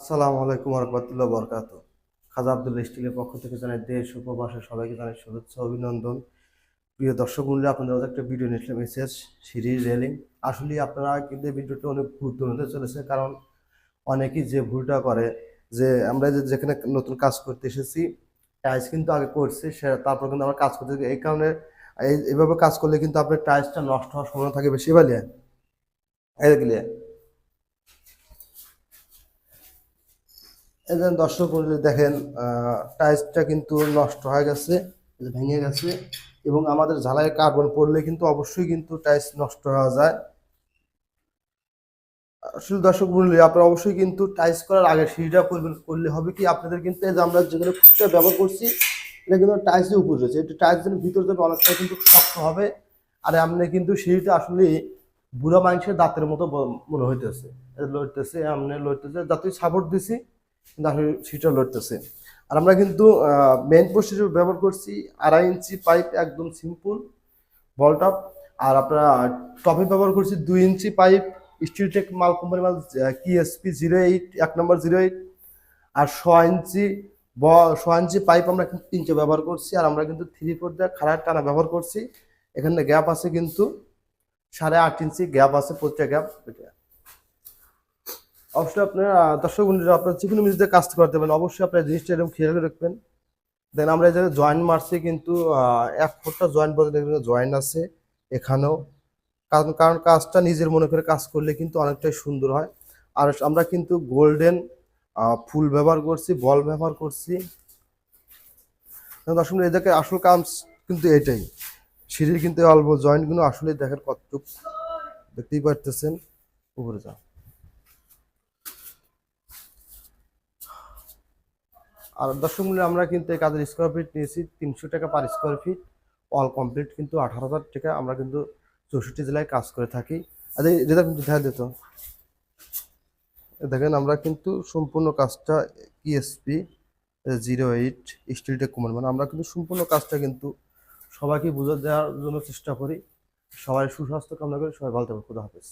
আসসালামু আলাইকুম রহমতুল্লাহ বরকাত। খাজা আব্দুল স্টিলের পক্ষ থেকে জানাই দেশ উপবাসে সবাইকে জানাই শুভেচ্ছা অভিনন্দন। প্রিয় দর্শক মূল্যে আপনাদের একটা ভিডিও নিয়েছিলাম এসএস সিরিজ রেলিং। আসলে আপনারা কিন্তু ভিডিওটা অনেক গুরুত্বপূর্ণ হতে চলেছে, কারণ অনেকেই যে ভুলটা করে, যে আমরা যে যেখানে নতুন কাজ করতে এসেছি, টাইলস কিন্তু আগে করছি, সে তারপর কিন্তু আমরা কাজ করতে এই কারণে এই এইভাবে কাজ করলে কিন্তু আপনার টাইলসটা নষ্ট হওয়ার সম্ভাবনা থাকে বেশি বালিয়া এই যে দর্শক মণ্ডলী দেখেন টাইলসটা কিন্তু নষ্ট হয়ে গেছে ভেঙে গেছে এবং আমাদের ঝালাই কার্বন পড়লে কিন্তু অবশ্যই কিন্তু টাইলস নষ্ট হয়ে যায়। আসলে দর্শক মণ্ডলী আপনারা অবশ্যই কিন্তু টাইলস করার আগে সিঁড়িটা করবেন, করলে হবে কি? আপনাদের কিন্তু এই যে আমরা যেগুলো খুঁটটা ব্যবহার করছি, এটা কিন্তু টাইলসের উপর রয়েছে। একটু টাইলস যেন ভিতর যাবে অনেকটা কিন্তু শক্ত হবে, আর আপনি কিন্তু সিঁড়িটা আসলে বুড়া মানুষের দাঁতের মতো মনে হইতেছে। লড়তেছে আপনি লড়তেছে যতই সাপোর্ট দিছি কিন্তু আসলে সিঁড়িটা লড়তেছে। আর আমরা কিন্তু মেন পোস্ট হিসেবে ব্যবহার করছি আড়াই ইঞ্চি পাইপ একদম সিম্পল বলটপ আর আপনারা টপে ব্যবহার করছি দুই ইঞ্চি পাইপ স্টিলটেক মাল কোম্পানি মাল কিএসপি জিরো এইট এক নম্বর জিরো এইট আর ছ ইঞ্চি ব ছ ইঞ্চি পাইপ আমরা কিন্তু তিনটে ব্যবহার করছি, আর আমরা কিন্তু থ্রি ফোর দিয়ে খারাপ টানা ব্যবহার করছি। এখানে গ্যাপ আছে কিন্তু সাড়ে আট ইঞ্চি গ্যাপ আছে, প্রত্যেক গ্যাপ অবশ্যই আপনার দর্শক বন্ধুরা আপনার যে কোনো মিউজিতে কাজ করতে পারেন অবশ্যই আপনার জিনিসটা এরকম খেয়াল রাখবেন। দেন আমরা এই জয়েন্ট মারছি কিন্তু এক ফুটটা জয়েন্ট দেখবেন জয়েন্ট আছে এখানেও। কারণ কারণ কাজটা নিজের মনে করে কাজ করলে কিন্তু অনেকটাই সুন্দর হয়। আর আমরা কিন্তু গোল্ডেন ফুল ব্যবহার করছি বল ব্যবহার করছি। দর্শক বন্ধু, এদেরকে আসল কাজ কিন্তু এটাই। সিঁড়ির কিন্তু অল্প জয়েন্টগুলো আসলে দেখেন কতটুক দেখতেই পারতেছেন। উপরে যা আর দর্শক মূল্যে আমরা কিন্তু এই কাজের স্কোয়ার ফিট নিয়েছি, তিনশো টাকা per square feet all complete কিন্তু আঠারো হাজার টাকা আমরা কিন্তু চৌষট্টি জেলায় কাজ করে থাকি। আর রেজাল্ট কিন্তু দেখা দিত দেখেন, আমরা কিন্তু সম্পূর্ণ কাজটা ESP zero eight steel tech Kumar মানে আমরা কিন্তু সম্পূর্ণ কাজটা কিন্তু সবাইকে বুঝে দেওয়ার জন্য চেষ্টা করি। সবাই সুস্বাস্থ্য কামনা করি, সবাই ভালো থাকবে খুদা হাফেজ।